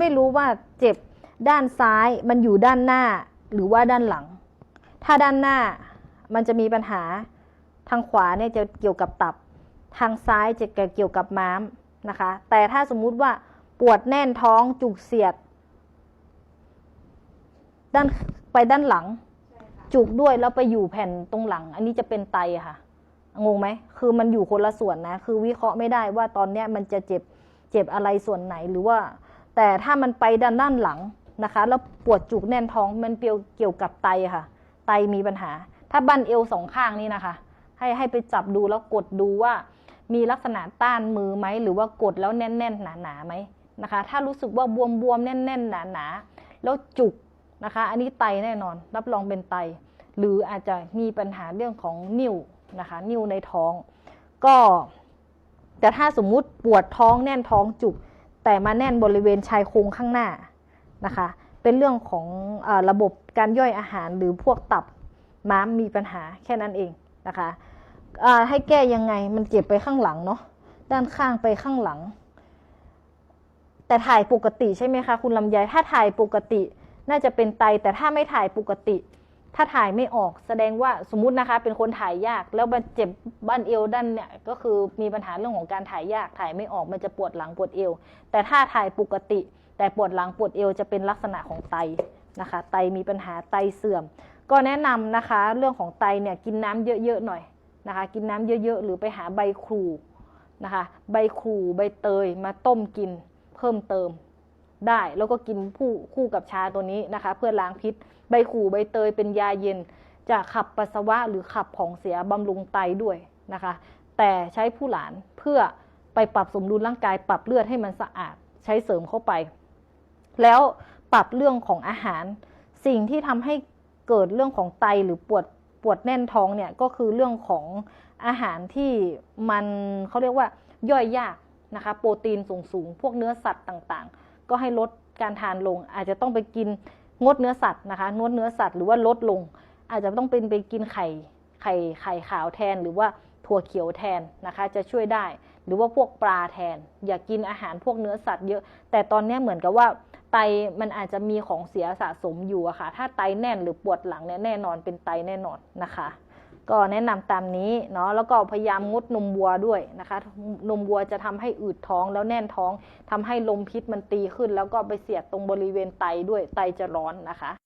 ไม่รู้ว่าเจ็บด้านซ้ายมันอยู่ด้านหน้าหรือว่าด้านหลัง ถ้าด้านหน้ามันจะมีปัญหาทางขวาเนี่ยจะเกี่ยวกับตับ ทางซ้ายจะเกี่ยวกับม้ามนะคะ แต่ถ้าสมมุติว่าปวดแน่นท้องจุกเสียด ด้านไปด้านหลัง จุกด้วยแล้วไปอยู่แผ่นตรงหลัง อันนี้จะเป็นไตค่ะงงไหมคือมันอยู่คนละส่วนนะ คือวิเคราะห์ไม่ได้ว่าตอนเนี้ยมันจะเจ็บเจ็บอะไรส่วนไหนหรือว่า แต่ถ้ามันไปด้านด้านหลังนะคะ แล้วปวดจุกแน่นท้องมันเกี่ยวเกี่ยวกับไตค่ะ ไตมีปัญหา ถ้าบั้นเอวสองข้างนี่นะคะ ให้ให้ไปจับดูแล้วกดดูว่า มีลักษณะต้านมือไหมหรือว่ากดแล้วแน่นๆหนาๆไหมนะคะ ถ้ารู้สึกว่าบวมๆแน่นๆหนาๆแล้วจุกนะคะ อันนี้ไตแน่นอน รับรองเป็นไต หรืออาจจะมีปัญหาเรื่องของนิ่วนะคะ นิ่วในท้อง ก็แต่ถ้าสมมุติปวดท้องแน่นท้องจุก แต่มาแน่นบริเวณชายโครงข้างหน้านะคะ เป็นเรื่องของอระบบการย่อยอาหารหรือพวกตับม้ามมีปัญหาแค่นั้นเองนะคะให้แก้ยังไงมันเจ็บไปข้างหลังเนาะด้านข้างไปข้างหลัง แต่ถ่ายปกติใช่ไหมคะคุณลำไยถ้าถ่ายปกติน่าจะเป็นไตแต่ถ้าไม่ถ่ายปกติ ถ้าถ่ายไม่ออกแสดงว่าสมมุตินะคะ เป็นคนถ่ายยาก แล้วมันเจ็บบ้านเอวด้านเนี่ยก็คือมีปัญหาเรื่องของการถ่ายยากถ่ายไม่ออกมันจะปวดหลังปวดเอว แต่ถ้าถ่ายปกติ แต่ปวดหลังปวดเอวจะเป็นลักษณะของไตนะคะ ไตมีปัญหาไตเสื่อม ก็แนะนำนะคะเรื่องของไตเนี่ยกินน้ำเยอะๆหน่อยนะคะ กินน้ำเยอะๆ หรือไปหาใบครูนะคะ ใบครูใบเตยมาต้มกินเพิ่มเติม ได้ แล้วก็กินคู่คู่กับชาตัวนี้นะคะ เพื่อล้างพิษ ใบขู่ใบเตยเป็นยาเย็น จะขับปัสสาวะหรือขับของเสียบำรุงไตด้วยนะคะ แต่ใช้ผู้หลานเพื่อไปปรับสมดุลร่างกายปรับเลือดให้มันสะอาดใช้เสริมเข้าไป แล้วปรับเรื่องของอาหาร สิ่งที่ทำให้เกิดเรื่องของไตหรือปวดปวดแน่นท้องเนี่ยก็คือเรื่องของอาหารที่มันเขาเรียกว่าย่อยยากนะคะ โปรตีนสูงสูงๆพวกเนื้อสัตว์ต่างๆ ก็ให้ลดการทานลง อาจจะต้องไปกินงดเนื้อสัตว์นะคะงดเนื้อสัตว์หรือว่าลดลง อาจจะต้องเป็นไปกินไข่ไข่ไข่ขาวแทนหรือว่าถั่วเขียวแทนนะคะ จะช่วยได้ หรือว่าพวกปลาแทน อย่ากกินอาหารพวกเนื้อสัตว์เยอะ แต่ตอนนี้เหมือนกับว่าไตมันอาจจะมีของเสียสะสมอยู่อะค่ะ ถ้าไตแน่นหรือปวดหลังเนี่ยแน่นอนเป็นไตแน่นอนนะคะ ก็แนะนำตามนี้เนาะแล้วก็พยายามงดนมวัวด้วยนะคะนมวัวจะทำให้อืดท้องแล้วแน่นท้องทำให้ลมพิษมันตีขึ้น แล้วก็ไปเสียดตรงบริเวณไตด้วยไตจะร้อนนะคะ